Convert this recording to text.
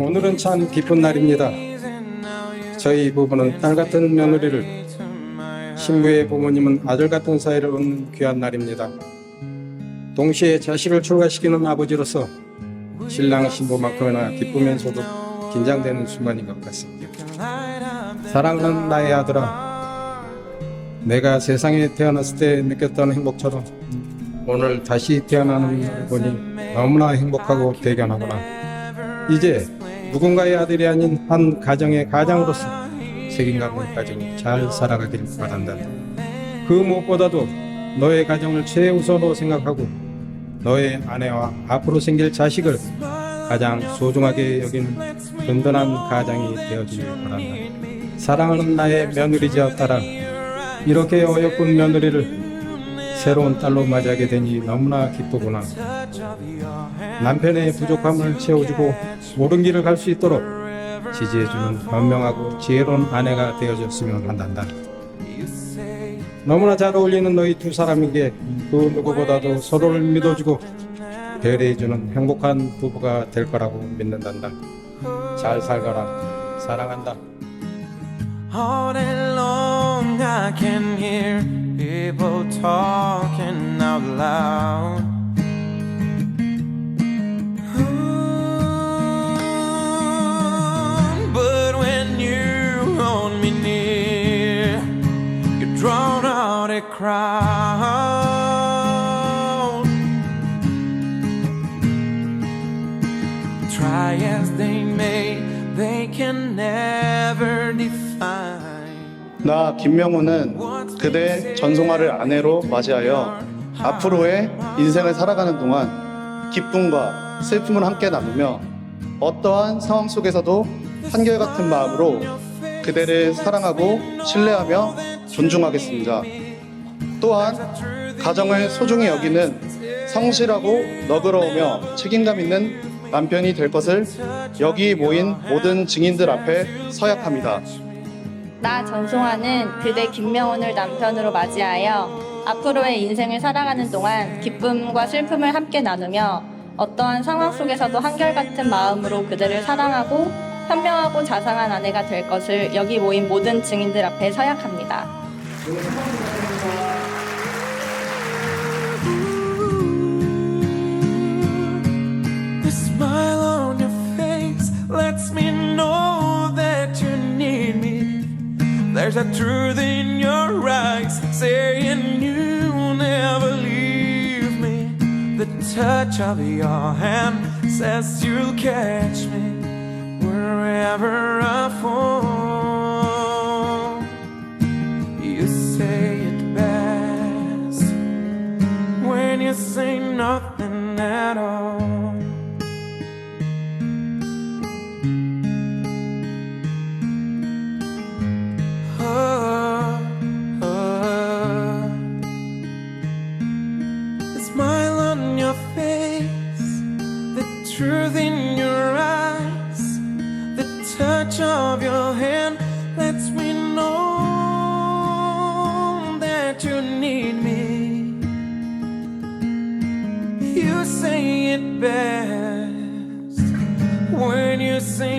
오늘은 참 기쁜 날입니다. 저희 부부는 딸 같은 며느리를, 신부의 부모님은 아들 같은 사이를 얻는 귀한 날입니다. 동시에 자식을 출가시키는 아버지로서 신랑 신부만큼이나 기쁘면서도 긴장되는 순간인 것 같습니다. 사랑하는 나의 아들아, 내가 세상에 태어났을 때 느꼈던 행복처럼 오늘 다시 태어나는 걸 보니 너무나 행복하고 대견하구나. 이제 누군가의 아들이 아닌 한 가정의 가장으로서 책임감을 가지고 잘 살아가길 바란다. 그 무엇보다도 너의 가정을 최우선으로 생각하고 너의 아내와 앞으로 생길 자식을 가장 소중하게 여기는 든든한 가장이 되어주길 바란다. 사랑하는 나의 며느리자 딸아, 이렇게 어여쁜 며느리를 새로운 딸로 맞이하게 되니 너무나 기쁘구나. 남편의 부족함을 채워주고 옳은 길을 갈 수 있도록 지지해주는 현명하고 지혜로운 아내가 되어줬으면 한단다. 너무나 잘 어울리는 너희 두 사람에게 그 누구보다도 서로를 믿어주고 배려해주는 행복한 부부가 될 거라고 믿는단다. 잘 살거라. 사랑한다. People talking out loud. Ooh, But when you hold me near, you out a crowd. Try as they may, they can never define. 나 김명우는 그대 전송아를 아내로 맞이하여 앞으로의 인생을 살아가는 동안 기쁨과 슬픔을 함께 나누며 어떠한 상황 속에서도 한결같은 마음으로 그대를 사랑하고 신뢰하며 존중하겠습니다. 또한 가정을 소중히 여기는 성실하고 너그러우며 책임감 있는 남편이 될 것을 여기 모인 모든 증인들 앞에 서약합니다. 나 전송아는 그대 김명훈을 남편으로 맞이하여 앞으로의 인생을 살아가는 동안 기쁨과 슬픔을 함께 나누며 어떠한 상황 속에서도 한결같은 마음으로 그대를 사랑하고 현명하고 자상한 아내가 될 것을 여기 모인 모든 증인들 앞에 서약합니다. There's a truth in your eyes saying you'll never leave me. The touch of your hand says you'll catch me wherever I fall. You say it best when you say nothing at all. Your face, the truth in your eyes, the touch of your hand lets me know that you need me. You say it best when you say